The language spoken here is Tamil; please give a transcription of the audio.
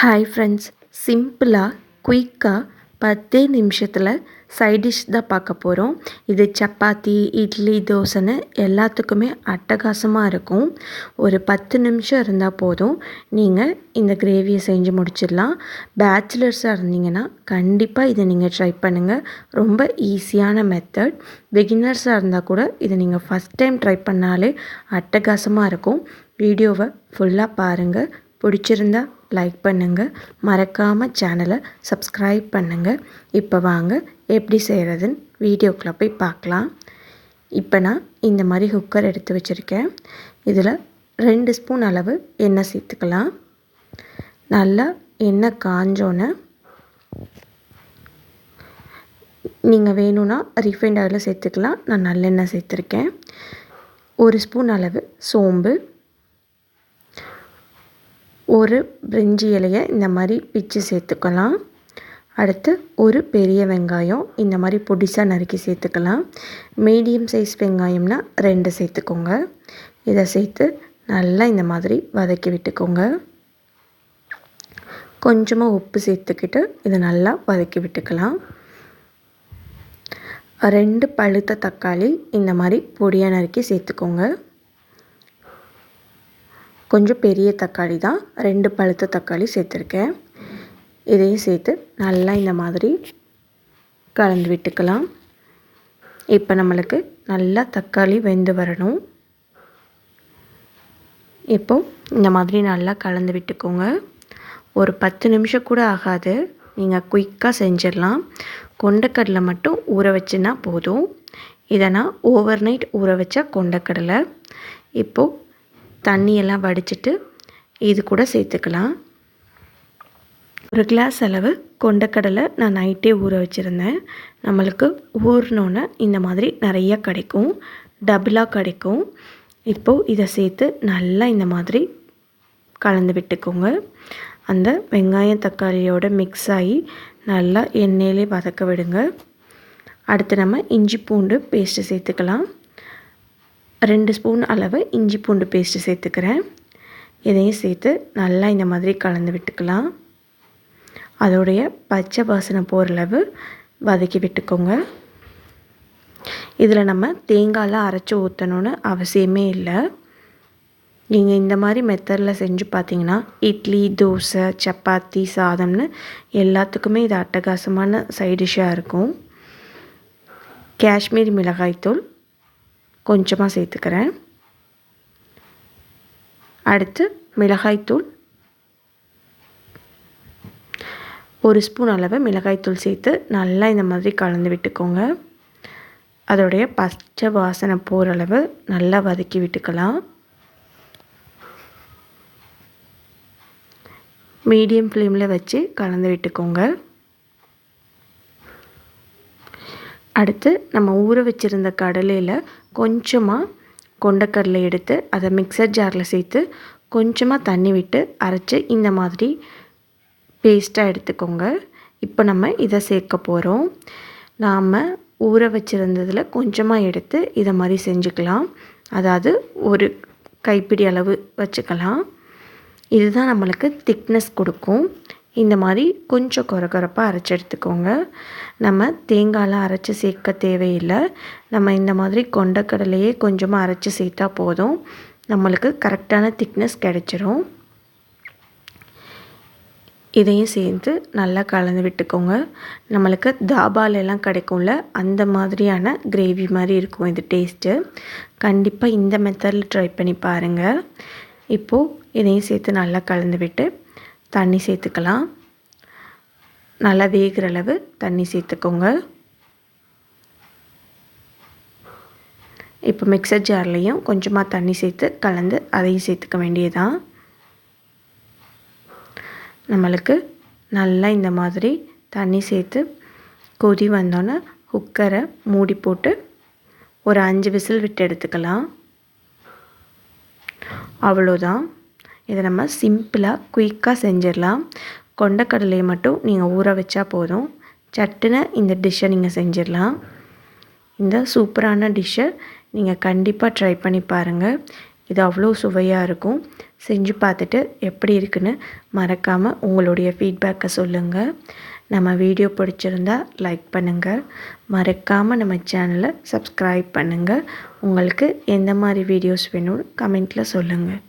ஹாய் ஃப்ரெண்ட்ஸ் சிம்பிளாக குயிக்காக பத்தே நிமிஷத்தில் சைட் டிஷ் தான் பார்க்க போகிறோம் இது சப்பாத்தி இட்லி தோசைன்னு எல்லாத்துக்குமே அட்டகாசமாக இருக்கும். ஒரு பத்து நிமிஷம் இருந்தால் போதும். நீங்கள் இந்த கிரேவியை செஞ்சு முடிச்சிடலாம். பேச்சுலர்ஸாக இருந்தீங்கன்னா கண்டிப்பாக இதை நீங்கள் ட்ரை பண்ணுங்கள் ரொம்ப ஈஸியான மெத்தட் பிகினர்ஸாக இருந்தால் கூட இதை நீங்கள் ஃபஸ்ட் டைம் ட்ரை பண்ணாலே அட்டகாசமாக இருக்கும். வீடியோவை ஃபுல்லாக பாருங்கள் பிடிச்சிருந்தா லைக் பண்ணுங்கள் மறக்காமல் சேனலை சப்ஸ்கிரைப் பண்ணுங்கள் இப்போ வாங்க எப்படி செய்கிறதுன்னு வீடியோக்குள்ளே போய் பார்க்கலாம். இப்போ நான் இந்த மாதிரி குக்கர் எடுத்து வச்சுருக்கேன். இதில் ரெண்டு ஸ்பூன் அளவு எண்ணெய் சேர்த்துக்கலாம். நல்லா எண்ணெய் காஞ்சோன்னே நீங்கள் வேணும்னா ரீஃபைண்ட் ஆயில் சேர்த்துக்கலாம். நான் நல்லெண்ணெய் சேர்த்துருக்கேன். ஒரு ஸ்பூன் அளவு சோம்பு. ஒரு பிரிஞ்சி இலையை இந்த மாதிரி பிச்சு சேர்த்துக்கலாம். அடுத்து ஒரு பெரிய வெங்காயம் இந்த மாதிரி பொடிசாக நறுக்கி சேர்த்துக்கலாம். மீடியம் சைஸ் வெங்காயம்னா ரெண்டு சேர்த்துக்கோங்க. இதை சேர்த்து நல்லா இந்த மாதிரி வதக்கி விட்டுக்கோங்க. கொஞ்சமாக உப்பு சேர்த்துக்கிட்டு இதை நல்லா வதக்கி விட்டுக்கலாம். ரெண்டு பழுத்த தக்காளி இந்த மாதிரி பொடியாக நறுக்கி சேர்த்துக்கோங்க. கொஞ்சம் பெரிய தக்காளி தான். ரெண்டு பழுத்த தக்காளி சேர்த்துருக்கேன். இதையும் சேர்த்து நல்லா இந்த மாதிரி கலந்து விட்டுக்கலாம். இப்போ நம்மளுக்கு நல்லா தக்காளி வெந்து வரணும். இப்போ இந்த மாதிரி நல்லா கலந்து விட்டுக்கோங்க. ஒரு பத்து நிமிஷம் கூட ஆகாது. நீங்கள் குயிக்காக செஞ்சிடலாம். கொண்டக்கடலை மட்டும் ஊற வச்சுன்னா போதும். இதை நான் ஓவர் நைட் ஊற வச்ச கொண்டக்கடலை. இப்போது தண்ணியெல்லாம் வடிச்சிட்டு இது கூட சேர்த்துக்கலாம். ஒரு கிளாஸ் அளவு கொண்டக்கடலை நான் நைட்டே ஊற வச்சுருந்தேன். நம்மளுக்கு ஊறினோன்னே இந்த மாதிரி நிறைய கிடைக்கும் டபுளாக கிடைக்கும். இப்போது இதை சேர்த்து நல்லா இந்த மாதிரி கலந்து விட்டுக்கோங்க. அந்த வெங்காயம் தக்காளியோடு மிக்ஸ் ஆகி நல்லா எண்ணெயிலே வதக்க விடுங்க. அடுத்து நம்ம இஞ்சி பூண்டு பேஸ்ட்டு சேர்த்துக்கலாம். ரெண்டு ஸ்பூன் அளவு இஞ்சி பூண்டு பேஸ்ட்டு சேர்த்துக்கிறேன். இதையும் சேர்த்து நல்லா இந்த மாதிரி கலந்து விட்டுக்கலாம். அதோடைய பச்சை வாசனை போகிற அளவு வதக்கி விட்டுக்கோங்க. இதில் நம்ம தேங்காயெலாம் அரைச்சி ஊற்றணுன்னு அவசியமே இல்லை. நீங்கள் இந்த மாதிரி மெத்தடில் செஞ்சு பார்த்தீங்கன்னா இட்லி தோசை சப்பாத்தி சாதம்னு எல்லாத்துக்குமே இது அட்டகாசமான சைடிஷ்ஷாக இருக்கும். காஷ்மீர் மிளகாய்த்தூள் கொஞ்சமாக சேர்த்துக்கிறேன். அடுத்து மிளகாய்த்தூள் ஒரு ஸ்பூன் அளவு மிளகாய்த்தூள் சேர்த்து நல்லா இந்த மாதிரி கலந்து விட்டுக்கோங்க. அதோடைய பச்சை வாசனை போகிற அளவு நல்லா வதக்கி விட்டுக்கலாம். மீடியம் ஃப்ளேமில் வச்சு கலந்து விட்டுக்கோங்க. அடுத்து நம்ம ஊற வச்சுருந்த கடலையில் கொஞ்சமாக கொண்டக்கடலை எடுத்து அதை மிக்சர் ஜாரில் சேர்த்து கொஞ்சமாக தண்ணி விட்டு அரைச்சி இந்த மாதிரி பேஸ்ட்டாக எடுத்துக்கோங்க. இப்போ நம்ம இதை சேர்க்க போகிறோம் நாம் ஊற வச்சுருந்ததில் கொஞ்சமாக எடுத்து இதை மாதிரி செஞ்சுக்கலாம். அதாவது ஒரு கைப்பிடி அளவு வச்சுக்கலாம். இதுதான் நம்மளுக்கு திக்னஸ் கொடுக்கும். இந்த மாதிரி கொஞ்சம் குறப்பாக அரைச்சி எடுத்துக்கோங்க. நம்ம தேங்காயெலாம் அரைச்சி சேர்க்க தேவையில்லை. நம்ம இந்த மாதிரி கொண்டக்கடலையே கொஞ்சமாக அரைச்சி சேர்த்தா போதும். நம்மளுக்கு கரெக்டான திக்னஸ் கிடச்சிரும். இதையும் சேர்த்து நல்லா கலந்து விட்டுக்கோங்க. நம்மளுக்கு தாபாலெல்லாம் கிடைக்கும்ல அந்த மாதிரியான கிரேவி மாதிரி இருக்கும் இது டேஸ்ட்டு. கண்டிப்பாக இந்த மெத்தடில் ட்ரை பண்ணி பாருங்கள் இப்போது இதையும் சேர்த்து நல்லா கலந்து விட்டு தண்ணி சேர்த்துக்கலாம். நல்லா வேகிற அளவு தண்ணி சேர்த்துக்கோங்க. இப்போ மிக்சர் ஜார்லேயும் கொஞ்சமாக தண்ணி சேர்த்து கலந்து அதையும் சேர்த்துக்க வேண்டியதான் நம்மளுக்கு நல்லா இந்த மாதிரி தண்ணி சேர்த்து கொதி வந்தோன்னே குக்கரை மூடி போட்டு ஒரு அஞ்சு விசில் விட்டு எடுத்துக்கலாம். அவ்வளோதான். இதை நம்ம சிம்பிளாக குயிக்காக செஞ்சிடலாம். கொண்டக்கடலையை மட்டும் நீங்கள் ஊற வச்சா போதும். சட்டுன்னு இந்த டிஷ்ஷை நீங்கள் செஞ்சிடலாம். இந்த சூப்பரான டிஷ்ஷை நீங்கள் கண்டிப்பாக ட்ரை பண்ணி பாருங்கள் இது அவ்வளோ சுவையாக இருக்கும். செஞ்சு பார்த்துட்டு எப்படி இருக்குன்னு மறக்காமல் உங்களுடைய ஃபீட்பேக்கை சொல்லுங்கள் நம்ம வீடியோ பிடிச்சிருந்தா லைக் பண்ணுங்கள் மறக்காமல் நம்ம சேனலை சப்ஸ்கிரைப் பண்ணுங்கள் உங்களுக்கு எந்த மாதிரி வீடியோஸ் வேணும்னு கமெண்ட்டில் சொல்லுங்கள்